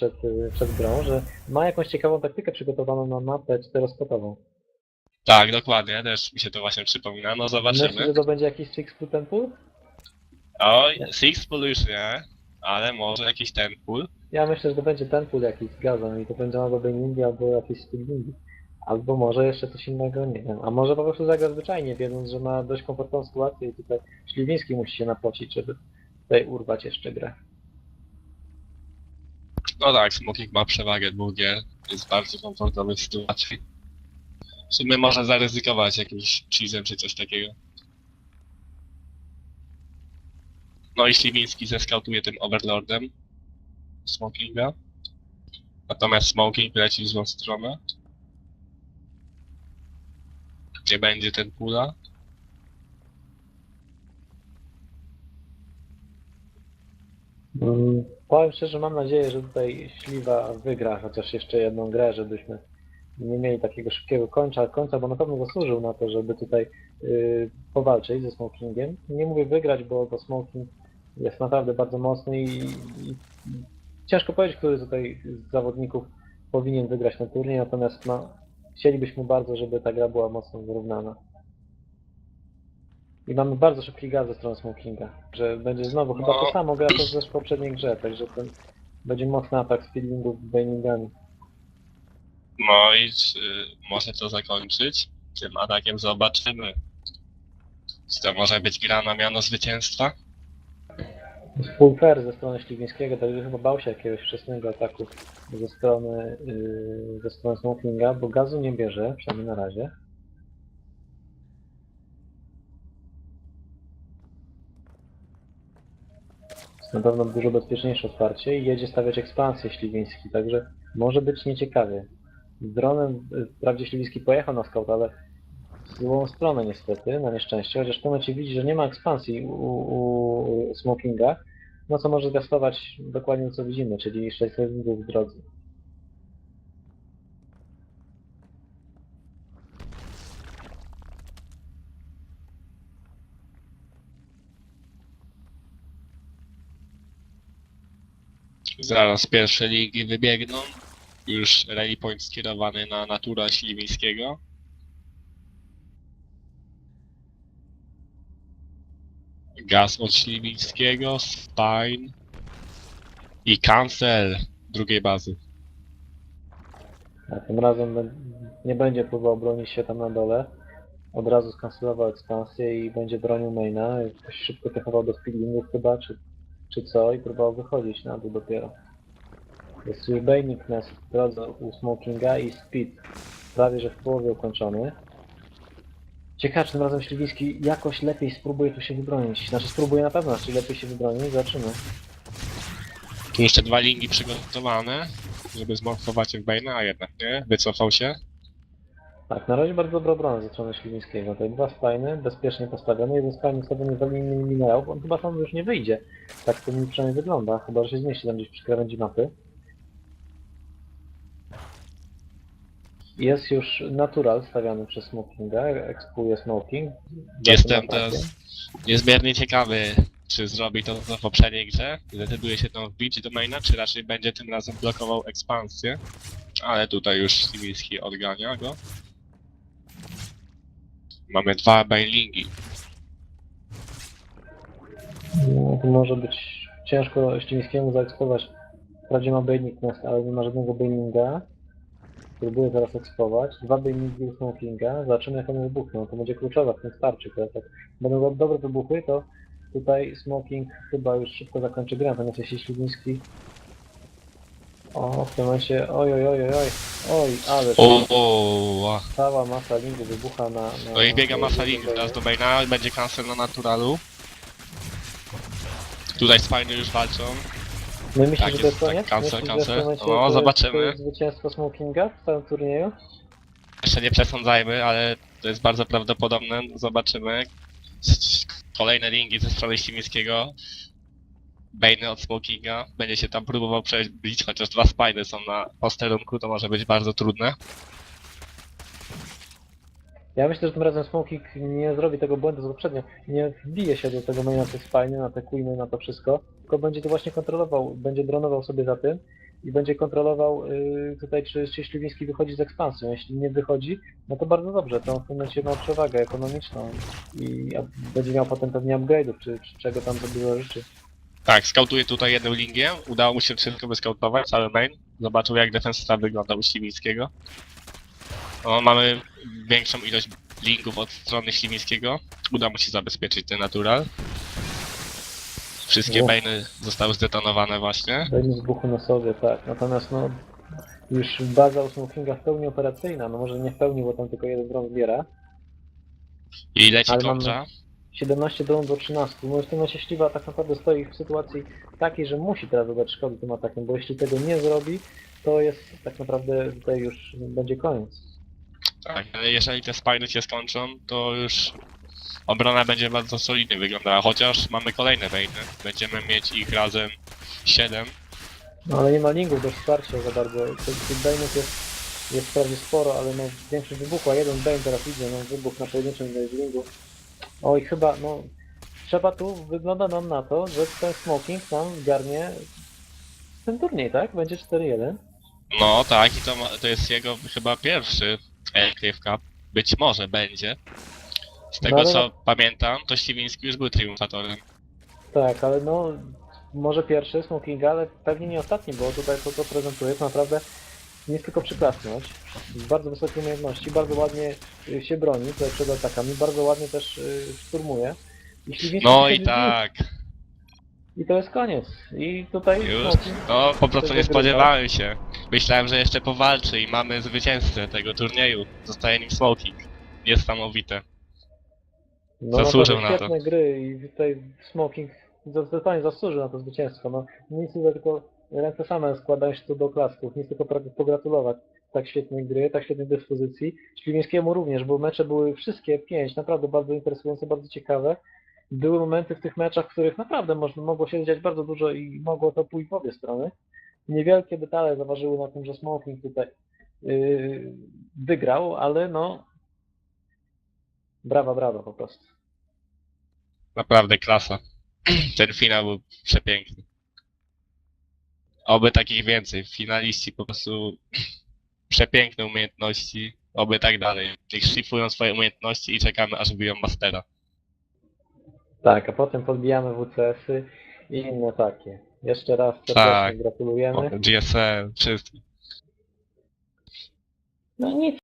przed, przed grą, że ma jakąś ciekawą taktykę przygotowaną na mapę czterospotową. Tak, dokładnie, też mi się to właśnie przypomina. No zobaczymy. że to będzie jakiś Six Foot Temple? Oj, Six Pool już nie, ale może jakiś ten pool. Ja myślę, że to będzie Temple jakiś z gazem i to będzie albo Beningi, albo jakieś Speedingi. Albo może jeszcze coś innego, nie wiem. A może po prostu zagra zwyczajnie, wiedząc, że ma dość komfortową sytuację i tutaj Śliwiński musi się napocić, żeby tutaj urwać jeszcze grę. No tak, Smoking ma przewagę dwóch gier, jest bardzo komfortowy w sytuacji. W sumie może zaryzykować jakimś cheesem czy coś takiego. No i Śliwiński zeskautuje tym Overlordem Smokinga. Natomiast Smoking leci w złą stronę. Gdzie będzie ten pula? Mm, Powiem szczerze, mam nadzieję, że tutaj Śliwa wygra chociaż jeszcze jedną grę, żebyśmy nie mieli takiego szybkiego końca, końca bo na pewno zasłużył na to, żeby tutaj yy, powalczyć ze Smokingiem. Nie mówię wygrać, bo, bo Smoking jest naprawdę bardzo mocny i, i ciężko powiedzieć, który tutaj z zawodników powinien wygrać ten turniej, natomiast no, chcielibyśmy bardzo, żeby ta gra była mocno wyrównana. I mamy bardzo szybki gaz ze strony Smokinga, że będzie znowu chyba to No. samo gra co też w poprzedniej grze, także ten będzie mocny atak z feelingów z Baningami. No i czy może to zakończyć? Tym atakiem zobaczymy. Czy to może być gra na miano zwycięstwa? Full fair ze strony Śliwińskiego, także chyba bał się jakiegoś wczesnego ataku ze strony, yy, ze strony Smokinga, bo gazu nie bierze, przynajmniej na razie. Na pewno dużo bezpieczniejsze otwarcie i jedzie stawiać ekspansję Śliwiński, także może być nieciekawie. Z dronem, wprawdzie Śliwiński pojechał na scout, ale w złą stronę niestety, na nieszczęście, chociaż momencie widzi, że nie ma ekspansji u, u, Smokinga, no co może zwiastować dokładnie co widzimy, czyli 600 w drodze. Zaraz pierwsze ligi wybiegną. Już rally point skierowany na Natura Śliwińskiego. Gaz od Śliwińskiego, Spine i cancel drugiej bazy. A tym razem nie będzie próbował bronić się tam na dole. Od razu skancelował ekspansję i będzie bronił maina. Jakoś szybko cechował do speedlingów chyba, czy, czy co, i próbował wychodzić na dół dopiero. Jest już Bainik na drodze u Smokinga i Speed prawie że w połowie ukończony. Ciekawe, tym razem Śliwiński jakoś lepiej spróbuje tu się wybronić. Znaczy spróbuje na pewno, czy lepiej się wybroni, zobaczymy. Tu jeszcze dwa linki przygotowane, żeby zmorfować w Bane'a, a jednak nie, wycofał się. Tak, na razie bardzo dobra obrona ze strony Śliwińskiego. Tutaj dwa spajny, bezpiecznie postawione. Jeden spajny sobie nie walnie minerałów, on chyba tam już nie wyjdzie. Tak to mi przynajmniej wygląda, chyba że się zmieści tam gdzieś przy krawędzi mapy. Jest już natural stawiany przez Smokinga, ekspuje Smoking. Jestem teraz niezmiernie ciekawy, czy zrobi to w poprzedniej grze, zdecyduje się tam wbić do maina, czy raczej będzie tym razem blokował ekspansję. Ale tutaj już Śliwiński odgania go. Mamy dwa bailingi. No, to może być ciężko Śliwińskiemu zaekspować. Wprawdzie ma Bailing Nest, ale nie ma żadnego Bailinga. Próbuję zaraz ekspować. Dwa Bailingi u Smokinga. Zobaczymy jak one wybuchną. To będzie kluczowe w tym starciu. To jak będą do- dobre wybuchy, to tutaj Smoking chyba już szybko zakończy grę. Natomiast jeśli Śliwiński... O, w tym momencie... Oj, oj, oj, oj, oj. Oj, ale O, o, a. cała masa lingu wybucha na... na No i biega masa linii teraz do maina, będzie cancel na naturalu. Tutaj spajny już walczą. I myślisz, Tak że to jest jest, tak, koniec? cancel, Myślisz, że cancel. w tym momencie No, to jest- zobaczymy. To jest zwycięstwo Smokinga w całym turnieju? Jeszcze nie przesądzajmy, ale to jest bardzo prawdopodobne. Zobaczymy. Kolejne ringi ze strony Śliwińskiego. Bane od Smokinga. Będzie się tam próbował przebić, chociaż dwa spiny są na posterunku, to może być bardzo trudne. Ja myślę, że tym razem Smoking nie zrobi tego błędu z poprzednio. Nie wbije się do tego maina tych spajny, na te queeny, na to wszystko, tylko będzie to właśnie kontrolował, będzie dronował sobie za tym i będzie kontrolował yy, tutaj, czy, czy Śliwiński wychodzi z ekspansją. Jeśli nie wychodzi, no to bardzo dobrze, to on w tym momencie ma przewagę ekonomiczną i będzie miał potem pewnie upgrade'ów, czy, czy czego tam sobie życzy. Tak, skautuje tutaj jedną linię. Udało mu się wszystko wyskautować, cały main. Zobaczył jak defensywa wygląda u Śliwińskiego. No, mamy większą ilość linków od strony Śliwińskiego. Uda mu się zabezpieczyć ten natural. Wszystkie mainy zostały zdetonowane właśnie. Dajmy z buchu na sobie, tak. Natomiast no, już baza u Smokinga w pełni operacyjna, no może nie w pełni, bo tam tylko jeden dron zbiera. I leci Ale mamy- kontra. 17 dron do 13. No w tym momencie Śliwa tak naprawdę stoi w sytuacji takiej, że musi teraz zadać szkody tym atakiem, bo jeśli tego nie zrobi, to jest tak naprawdę tutaj już będzie koniec. Tak, ale jeżeli te spiny się skończą, to już obrona będzie bardzo solidnie wyglądała, chociaż mamy kolejne mainy. Będziemy mieć ich razem 7. No ale nie ma lingów do wsparcia za bardzo. Tych bane'ów jest, jest wprawdzie sporo, ale no większość wybuchu, a jeden bane teraz idzie, no wybuch na pojedynczym z lingów. Oj, chyba, no trzeba tu, wygląda nam na to, że ten smoking nam garnie ten turniej, tak? Będzie 4-1. No tak, i to, ma, to jest jego chyba pierwszy Enclave Cup. Być może będzie. Z tego No, ale- co pamiętam, to Siwiński już był triumfatorem. Tak, ale no może pierwszy smokinga, ale pewnie nie ostatni, bo tutaj to co prezentuje to naprawdę nie jest tylko przyklasność. Bardzo wysokiej umiejętności, bardzo ładnie y, się broni tutaj przed atakami, bardzo ładnie też y, szturmuje. Jeśli No i tak, I to jest koniec. I tutaj już. smoking No po prostu nie spodziewałem się. Myślałem, że jeszcze powalczy i mamy zwycięzcę tego turnieju. Zostaje nim Smoking. Niesamowite. no, zasłużył naprawdę na to. świetne gry i tutaj smoking zdecydowanie zasłużył na to zwycięstwo. No, nic tylko ręce same składają się do klasków, nic tylko pogratulować tak świetnej gry, tak świetnej dyspozycji. Śliwińskiemu również, bo mecze były wszystkie pięć, naprawdę bardzo interesujące, bardzo ciekawe. Były momenty w tych meczach, w których naprawdę można, mogło się dziać bardzo dużo i mogło to pójść w obie strony. Niewielkie detale zaważyły na tym, że Smoking tutaj yy, wygrał, ale no brawa, brawa po prostu. Naprawdę klasa. Ten finał był przepiękny. Oby takich więcej. Finaliści po prostu przepiękne umiejętności. Oby tak dalej. Niech szlifują swoje umiejętności i czekamy aż wbiją mastera. Tak, a potem podbijamy WCS-y i inne takie. Jeszcze raz serdecznie Tak. gratulujemy. O, GSL, wszystko. No nic,